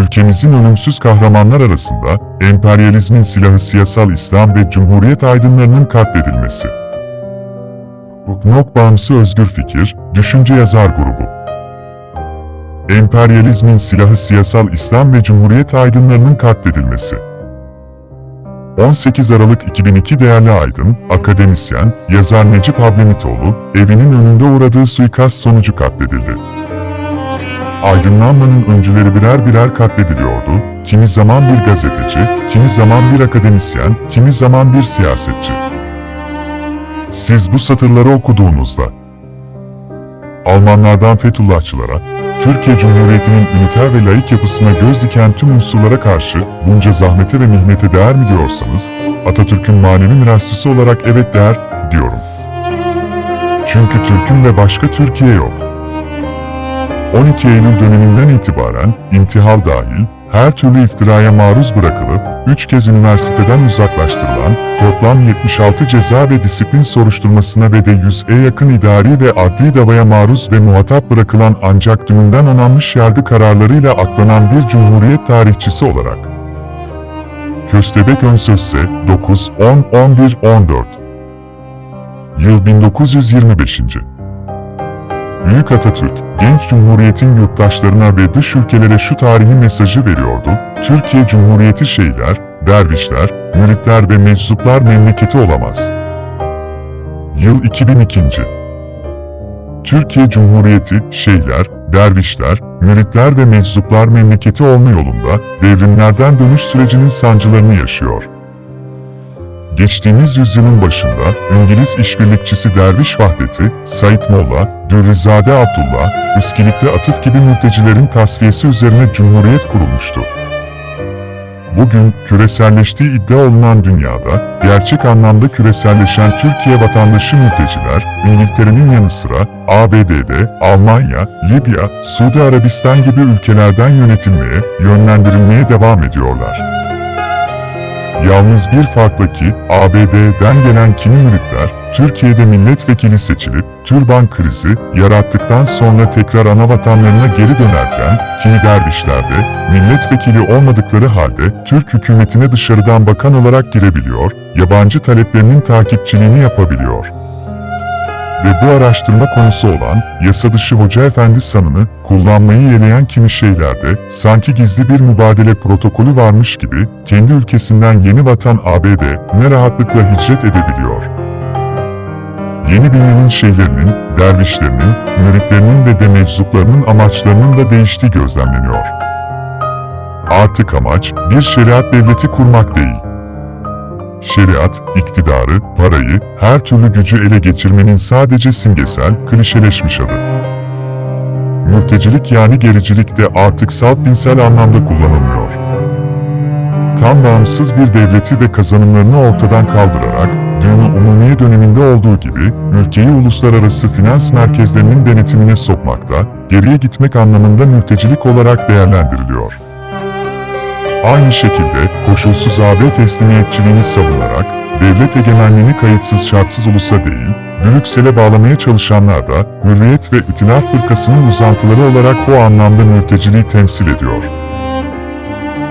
ülkemizin ölümsüz kahramanlar arasında emperyalizmin silahı siyasal İslam ve Cumhuriyet aydınlarının katledilmesi. Uknok Bağımsı Özgür Fikir, Düşünce Yazar Grubu Emperyalizmin silahı siyasal İslam ve Cumhuriyet aydınlarının katledilmesi. 18 Aralık 2002 değerli aydın, akademisyen, yazar Necip Hablemitoğlu, evinin önünde uğradığı suikast sonucu katledildi. Aydınlanmanın öncüleri birer birer katlediliyordu, kimi zaman bir gazeteci, kimi zaman bir akademisyen, kimi zaman bir siyasetçi. Siz bu satırları okuduğunuzda, Almanlardan Fethullahçılara, Türkiye Cumhuriyeti'nin üniter ve laik yapısına göz diken tüm unsurlara karşı bunca zahmete ve mihnete değer mi diyorsanız, Atatürk'ün manevi mirasçısı olarak evet değer diyorum. Çünkü Türk'ün ve başka Türkiye yok. 12 Eylül döneminden itibaren intihal dahil her türlü iftiraya maruz bırakılıp 3 kez üniversiteden uzaklaştırılan, toplam 76 ceza ve disiplin soruşturmasına ve de 100'e yakın idari ve adli davaya maruz ve muhatap bırakılan ancak dününden onanmış yargı kararlarıyla aklanan bir cumhuriyet tarihçisi olarak. Köstebek Önsözse 9, 10, 11, 14 Yıl 1925. Büyük Atatürk, genç cumhuriyetin yurttaşlarına ve dış ülkelere şu tarihi mesajı veriyordu. Türkiye Cumhuriyeti şeyler, dervişler, müritler ve meczuplar memleketi olamaz. Yıl 2002. Türkiye Cumhuriyeti şeyler, dervişler, müritler ve meczuplar memleketi olma yolunda devrimlerden dönüş sürecinin sancılarını yaşıyor. Geçtiğimiz yüzyılın başında İngiliz işbirlikçisi Derviş Vahdeti, Said Molla, Dürrizade Abdullah, İskilipli Atıf gibi mültecilerin tasfiyesi üzerine cumhuriyet kurulmuştu. Bugün küreselleştiği iddia olunan dünyada gerçek anlamda küreselleşen Türkiye vatandaşı mülteciler, İngiltere'nin yanı sıra ABD'de, Almanya, Libya, Suudi Arabistan gibi ülkelerden yönetilmeye, yönlendirilmeye devam ediyorlar. Yalnız bir farklı ki ABD'den gelen kimi müritler Türkiye'de milletvekili seçilip türban krizi yarattıktan sonra tekrar ana vatanlarına geri dönerken kimi dervişler de milletvekili olmadıkları halde Türk hükümetine dışarıdan bakan olarak girebiliyor, yabancı taleplerinin takipçiliğini yapabiliyor ve bu araştırma konusu olan yasa dışı hoca efendi sanını kullanmayı yeleyen kimi şeylerde sanki gizli bir mübadele protokolü varmış gibi kendi ülkesinden yeni vatan ABD ne rahatlıkla hicret edebiliyor. Yeni dünyanın şeylerinin, dervişlerinin, müritlerinin ve de meczuplarının amaçlarının da değiştiği gözlemleniyor. Artık amaç bir şeriat devleti kurmak değil şeriat, iktidarı, parayı, her türlü gücü ele geçirmenin sadece simgesel, klişeleşmiş adı. Mültecilik yani gericilik de artık salt dinsel anlamda kullanılmıyor. Tam bağımsız bir devleti ve kazanımlarını ortadan kaldırarak, dünyanın umumiye döneminde olduğu gibi, ülkeyi uluslararası finans merkezlerinin denetimine sokmakta, geriye gitmek anlamında mültecilik olarak değerlendiriliyor. Aynı şekilde koşulsuz AB teslimiyetçiliğini savunarak devlet egemenliğini kayıtsız şartsız ulusa değil, Brüksel'e bağlamaya çalışanlar da Hürriyet ve İtilaf Fırkası'nın uzantıları olarak bu anlamda mülteciliği temsil ediyor.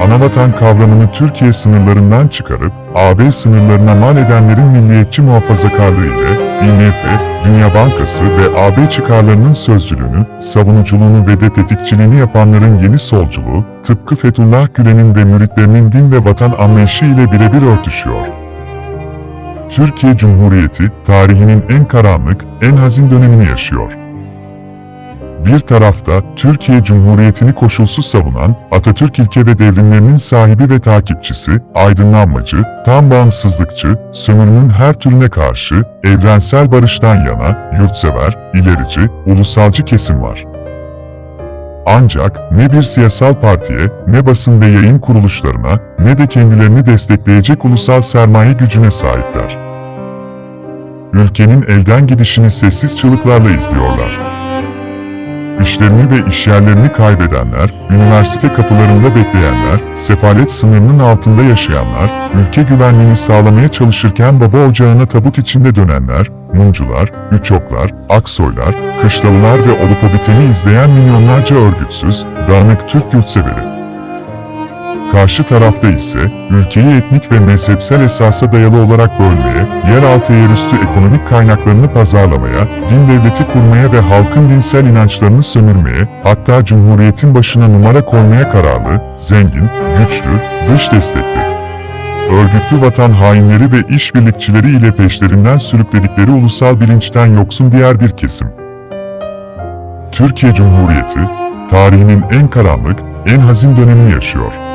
Anavatan kavramını Türkiye sınırlarından çıkarıp AB sınırlarına mal edenlerin milliyetçi muhafazakarlığı ile IMF, Dünya Bankası ve AB çıkarlarının sözcülüğünü, savunuculuğunu ve de tetikçiliğini yapanların yeni solculuğu, tıpkı Fethullah Gülen'in ve müritlerinin din ve vatan anlayışı ile birebir örtüşüyor. Türkiye Cumhuriyeti, tarihinin en karanlık, en hazin dönemini yaşıyor. Bir tarafta Türkiye Cumhuriyeti'ni koşulsuz savunan, Atatürk ilke ve devrimlerinin sahibi ve takipçisi, aydınlanmacı, tam bağımsızlıkçı, sömürünün her türüne karşı, evrensel barıştan yana, yurtsever, ilerici, ulusalcı kesim var. Ancak ne bir siyasal partiye, ne basın ve yayın kuruluşlarına, ne de kendilerini destekleyecek ulusal sermaye gücüne sahipler. Ülkenin elden gidişini sessiz çığlıklarla izliyorlar. İşlerini ve işyerlerini kaybedenler, üniversite kapılarında bekleyenler, sefalet sınırının altında yaşayanlar, ülke güvenliğini sağlamaya çalışırken baba ocağına tabut içinde dönenler, mumcular, üçoklar, aksoylar, kışlalılar ve olup biteni izleyen milyonlarca örgütsüz, dağınık Türk yurtseveri. Karşı tarafta ise ülkeyi etnik ve mezhepsel esasa dayalı olarak bölmeye, yeraltı yerüstü ekonomik kaynaklarını pazarlamaya, din devleti kurmaya ve halkın dinsel inançlarını sömürmeye, hatta cumhuriyetin başına numara koymaya kararlı, zengin, güçlü, dış destekli. Örgütlü vatan hainleri ve işbirlikçileri ile peşlerinden sürükledikleri ulusal bilinçten yoksun diğer bir kesim. Türkiye Cumhuriyeti, tarihinin en karanlık, en hazin dönemini yaşıyor.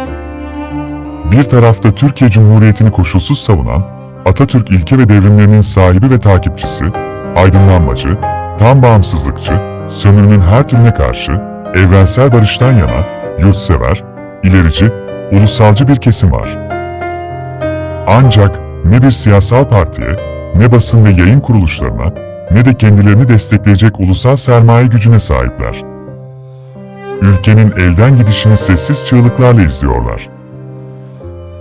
Bir tarafta Türkiye Cumhuriyeti'ni koşulsuz savunan, Atatürk ilke ve devrimlerinin sahibi ve takipçisi, aydınlanmacı, tam bağımsızlıkçı, sömürünün her türüne karşı, evrensel barıştan yana, yurtsever, ilerici, ulusalcı bir kesim var. Ancak ne bir siyasal partiye, ne basın ve yayın kuruluşlarına, ne de kendilerini destekleyecek ulusal sermaye gücüne sahipler. Ülkenin elden gidişini sessiz çığlıklarla izliyorlar.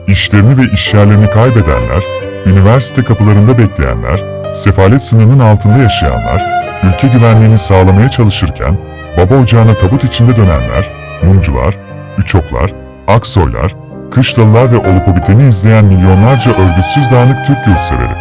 İşlerini ve işyerlerini kaybedenler, üniversite kapılarında bekleyenler, sefalet sınırının altında yaşayanlar, ülke güvenliğini sağlamaya çalışırken, baba ocağına tabut içinde dönenler, mumcular, üçoklar, aksoylar, kışlalılar ve olup biteni izleyen milyonlarca örgütsüz dağınık Türk yurtseveri.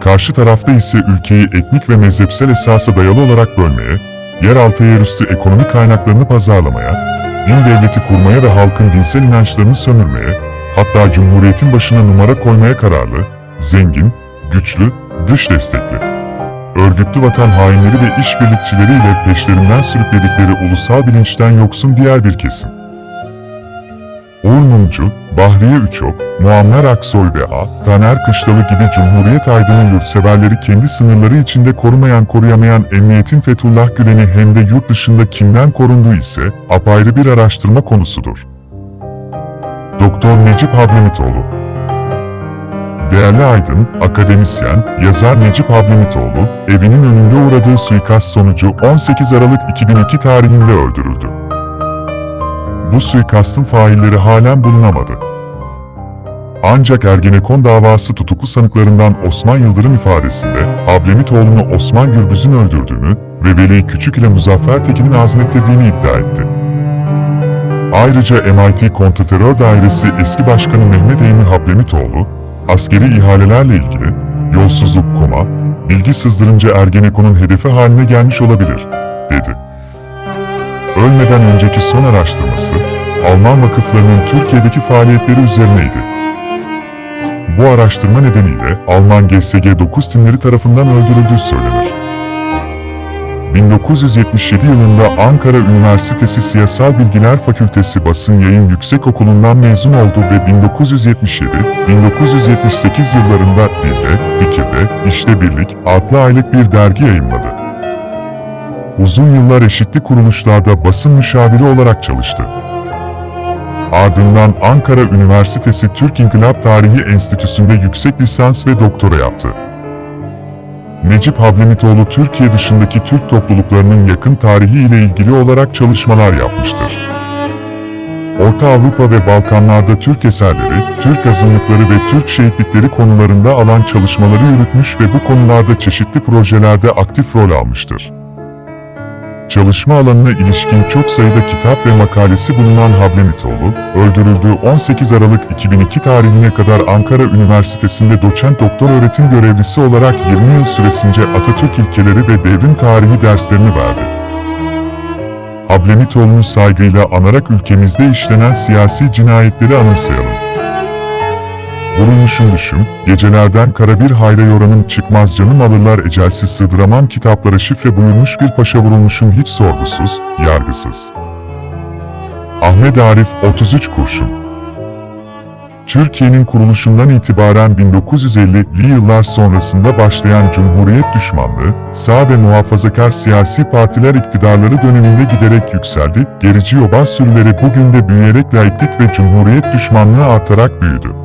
Karşı tarafta ise ülkeyi etnik ve mezhepsel esasa dayalı olarak bölmeye, yeraltı yerüstü ekonomik kaynaklarını pazarlamaya, din devleti kurmaya ve halkın dinsel inançlarını sömürmeye, hatta Cumhuriyet'in başına numara koymaya kararlı, zengin, güçlü, dış destekli. Örgütlü vatan hainleri ve işbirlikçileriyle peşlerinden sürükledikleri ulusal bilinçten yoksun diğer bir kesim. Uğur Mumcu, Bahriye Üçok, Muammer Aksoy ve A. Taner Kışlalı gibi Cumhuriyet aydını yurtseverleri kendi sınırları içinde korumayan koruyamayan Emniyetin Fethullah Gülen'i hem de yurt dışında kimden korunduğu ise apayrı bir araştırma konusudur. Doktor Necip Hablemitoğlu Değerli aydın, akademisyen, yazar Necip Hablemitoğlu, evinin önünde uğradığı suikast sonucu 18 Aralık 2002 tarihinde öldürüldü. Bu suikastın failleri halen bulunamadı. Ancak Ergenekon davası tutuklu sanıklarından Osman Yıldırım ifadesinde Hablemitoğlu'nu Osman Gürbüz'ün öldürdüğünü ve Veli Küçük ile Muzaffer Tekin'in azmettirdiğini iddia etti. Ayrıca MIT Kontrterör Dairesi eski başkanı Mehmet Emin Hablemitoğlu, askeri ihalelerle ilgili yolsuzluk koma, bilgi sızdırınca Ergenekon'un hedefi haline gelmiş olabilir, dedi. Ölmeden önceki son araştırması, Alman vakıflarının Türkiye'deki faaliyetleri üzerineydi. Bu araştırma nedeniyle Alman GSG 9 timleri tarafından öldürüldüğü söylenir. 1977 yılında Ankara Üniversitesi Siyasal Bilgiler Fakültesi Basın Yayın Yüksekokulu'ndan mezun oldu ve 1977-1978 yıllarında Dilde, Fikirde, İşte Birlik adlı aylık bir dergi yayınladı. Uzun yıllar eşitli kuruluşlarda basın müşaviri olarak çalıştı. Ardından Ankara Üniversitesi Türk İnkılap Tarihi Enstitüsü'nde yüksek lisans ve doktora yaptı. Necip Hablemitoğlu Türkiye dışındaki Türk topluluklarının yakın tarihi ile ilgili olarak çalışmalar yapmıştır. Orta Avrupa ve Balkanlarda Türk eserleri, Türk azınlıkları ve Türk şehitlikleri konularında alan çalışmaları yürütmüş ve bu konularda çeşitli projelerde aktif rol almıştır. Çalışma alanına ilişkin çok sayıda kitap ve makalesi bulunan Hablemitoğlu, öldürüldüğü 18 Aralık 2002 tarihine kadar Ankara Üniversitesi'nde doçent doktor öğretim görevlisi olarak 20 yıl süresince Atatürk ilkeleri ve devrim tarihi derslerini verdi. Hablemitoğlu'nu saygıyla anarak ülkemizde işlenen siyasi cinayetleri anımsayalım. Vurulmuşum gecelerden kara bir hayra yoranım çıkmaz canım alırlar ecelsiz sığdıramam kitaplara şifre buyurmuş bir paşa vurulmuşum hiç sorgusuz, yargısız. Ahmet Arif 33 kurşun Türkiye'nin kuruluşundan itibaren 1950'li yıllar sonrasında başlayan Cumhuriyet düşmanlığı, sağ ve muhafazakar siyasi partiler iktidarları döneminde giderek yükseldi, gerici yobaz sürüleri bugün de büyüyerek laiklik ve Cumhuriyet düşmanlığı artarak büyüdü.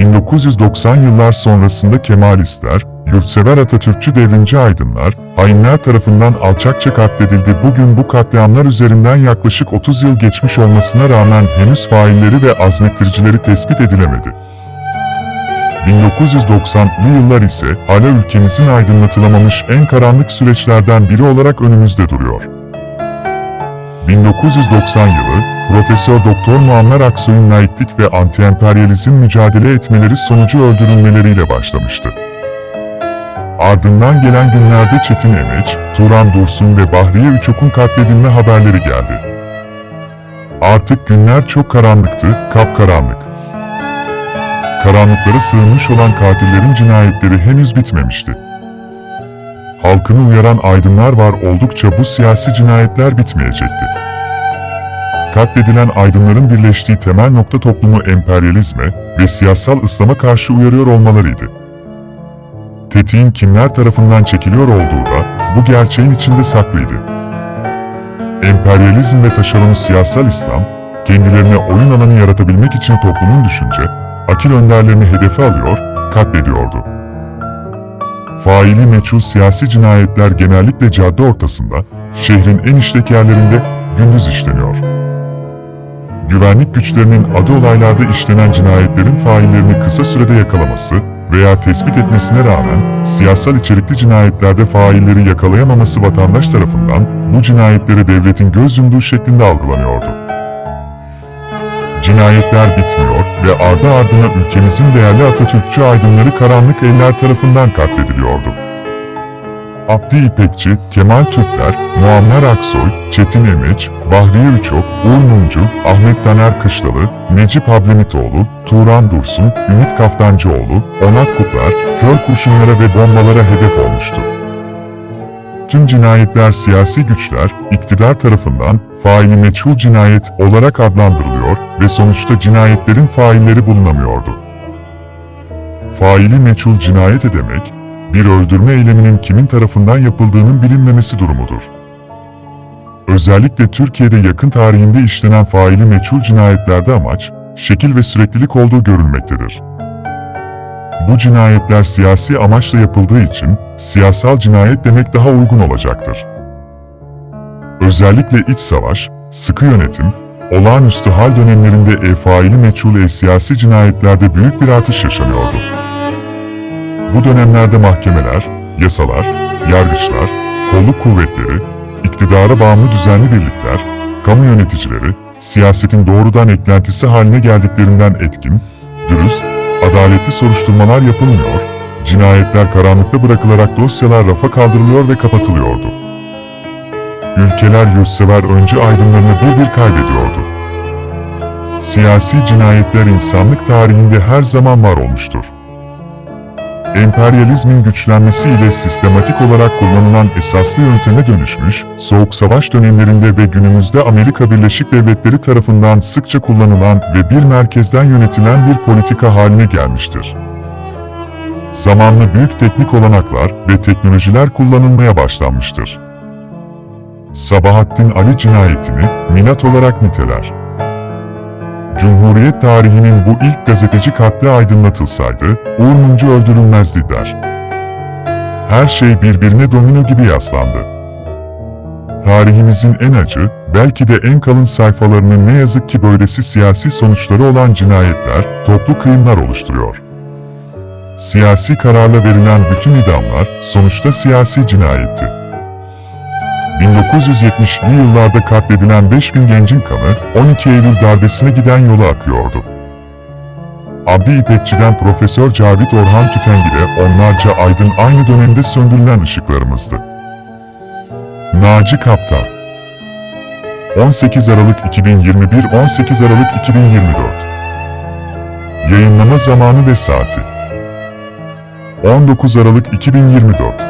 1990 yıllar sonrasında Kemalistler, yurtsever Atatürkçü devrimci aydınlar, hainler tarafından alçakça katledildi. Bugün bu katliamlar üzerinden yaklaşık 30 yıl geçmiş olmasına rağmen henüz failleri ve azmettiricileri tespit edilemedi. 1990'lı yıllar ise hala ülkemizin aydınlatılamamış en karanlık süreçlerden biri olarak önümüzde duruyor. 1990 yılı, Profesör Doktor Muammer Aksoy'un laiklik ve anti-emperyalizm mücadele etmeleri sonucu öldürülmeleriyle başlamıştı. Ardından gelen günlerde Çetin Emeç, Turan Dursun ve Bahriye Üçok'un katledilme haberleri geldi. Artık günler çok karanlıktı, kapkaranlık. Karanlıklara sığınmış olan katillerin cinayetleri henüz bitmemişti. Halkını uyaran aydınlar var oldukça bu siyasi cinayetler bitmeyecekti. Katledilen aydınların birleştiği temel nokta toplumu emperyalizme ve siyasal İslam'a karşı uyarıyor olmalarıydı. Tetiğin kimler tarafından çekiliyor olduğu da bu gerçeğin içinde saklıydı. Emperyalizm ve taşeronu siyasal İslam, kendilerine oyun alanı yaratabilmek için toplumun düşünce, akil önderlerini hedefe alıyor, katlediyordu. Faili meçhul siyasi cinayetler genellikle cadde ortasında, şehrin en işlek yerlerinde gündüz işleniyor. Güvenlik güçlerinin adı olaylarda işlenen cinayetlerin faillerini kısa sürede yakalaması veya tespit etmesine rağmen siyasal içerikli cinayetlerde failleri yakalayamaması vatandaş tarafından bu cinayetleri devletin göz yumduğu şeklinde algılanıyordu. Cinayetler bitmiyor ve ardı ardına ülkemizin değerli Atatürkçü aydınları karanlık eller tarafından katlediliyordu. Abdi İpekçi, Kemal Türkler, Muammer Aksoy, Çetin Emeç, Bahriye Üçok, Uğur Mumcu, Ahmet Taner Kışlalı, Necip Hablemitoğlu, Turan Dursun, Ümit Kaftancıoğlu, Onat Kutlar, kör kurşunlara ve bombalara hedef olmuştu. Tüm cinayetler siyasi güçler, iktidar tarafından faili meçhul cinayet olarak adlandırılıyor ve sonuçta cinayetlerin failleri bulunamıyordu. Faili meçhul cinayet demek, bir öldürme eyleminin kimin tarafından yapıldığının bilinmemesi durumudur. Özellikle Türkiye'de yakın tarihinde işlenen faili meçhul cinayetlerde amaç, şekil ve süreklilik olduğu görülmektedir. Bu cinayetler siyasi amaçla yapıldığı için siyasal cinayet demek daha uygun olacaktır. Özellikle iç savaş, sıkı yönetim, olağanüstü hal dönemlerinde e faili meçhul e siyasi cinayetlerde büyük bir artış yaşanıyordu. Bu dönemlerde mahkemeler, yasalar, yargıçlar, kolluk kuvvetleri, iktidara bağımlı düzenli birlikler, kamu yöneticileri, siyasetin doğrudan eklentisi haline geldiklerinden etkin, dürüst, adaletli soruşturmalar yapılmıyor, cinayetler karanlıkta bırakılarak dosyalar rafa kaldırılıyor ve kapatılıyordu. Ülkeler yurtsever önce aydınlarını bir bir kaybediyordu. Siyasi cinayetler insanlık tarihinde her zaman var olmuştur. Emperyalizmin güçlenmesiyle sistematik olarak kullanılan esaslı yönteme dönüşmüş, Soğuk Savaş dönemlerinde ve günümüzde Amerika Birleşik Devletleri tarafından sıkça kullanılan ve bir merkezden yönetilen bir politika haline gelmiştir. Zamanla büyük teknik olanaklar ve teknolojiler kullanılmaya başlanmıştır. Sabahattin Ali cinayetini milat olarak niteler. Cumhuriyet tarihinin bu ilk gazeteci katli aydınlatılsaydı, Uğur Mumcu öldürülmezdi der. Her şey birbirine domino gibi yaslandı. Tarihimizin en acı, belki de en kalın sayfalarının ne yazık ki böylesi siyasi sonuçları olan cinayetler, toplu kıyımlar oluşturuyor. Siyasi kararla verilen bütün idamlar, sonuçta siyasi cinayetti. 1970'li yıllarda katledilen 5000 gencin kanı 12 Eylül darbesine giden yola akıyordu. Abdi İpekçi'den Profesör Cavit Orhan Tütengil'e onlarca aydın aynı dönemde söndürülen ışıklarımızdı. Naci Kaptan 18 Aralık 2021 18 Aralık 2024 Yayınlama zamanı ve saati 19 Aralık 2024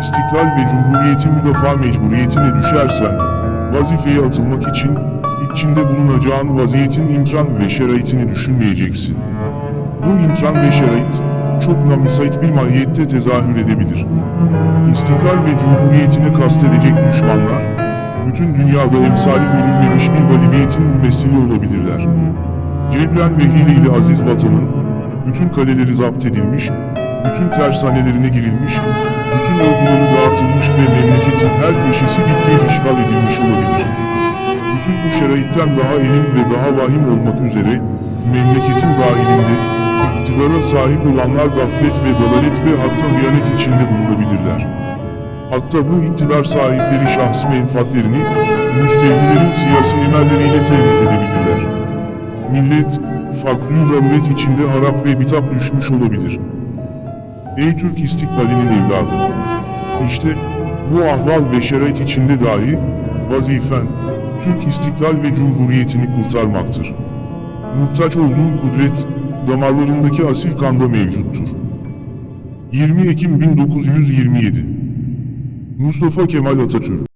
istiklal ve cumhuriyeti müdafaa mecburiyetine düşersen, vazifeye atılmak için, içinde bulunacağın vaziyetin imkan ve şeraitini düşünmeyeceksin. Bu imkan ve şerait, çok namisait bir mahiyette tezahür edebilir. İstiklal ve cumhuriyetine kastedecek düşmanlar, bütün dünyada emsali görülmemiş bir galibiyetin mümessili olabilirler. Cebren ve hileyle aziz vatanın, bütün kaleleri zapt edilmiş, bütün tersanelerine girilmiş, bütün orduları dağıtılmış ve memleketin her köşesi fiil işgal edilmiş olabilir. Bütün bu şeraitten daha elim ve daha vahim olmak üzere, memleketin dahilinde, iktidara sahip olanlar gaflet ve dalalet ve hatta hıyanet içinde bulunabilirler. Hatta bu iktidar sahipleri şahsi menfaatlerini, müstehnilerin siyasi emelleriyle tehdit edebilirler. Millet, fakr zaruret içinde harap ve bitap düşmüş olabilir. Ey Türk istikbalinin evladı! İşte, bu ahval ve şerait içinde dahi, vazifen, Türk istiklal ve cumhuriyetini kurtarmaktır. Muhtaç olduğun kudret, damarlarındaki asil kanda mevcuttur. 20 Ekim 1927 Mustafa Kemal Atatürk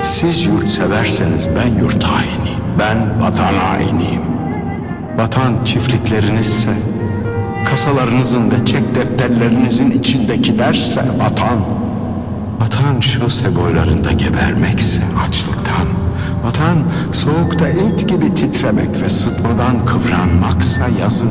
siz yurtseverseniz ben yurt hainiyim. Ben vatan hainiyim. Vatan çiftliklerinizse, kasalarınızın ve çek defterlerinizin içindekilerse vatan. Vatan şose boylarında gebermekse açlıktan. Vatan soğukta et gibi titremek ve sıtmadan kıvranmaksa yazın.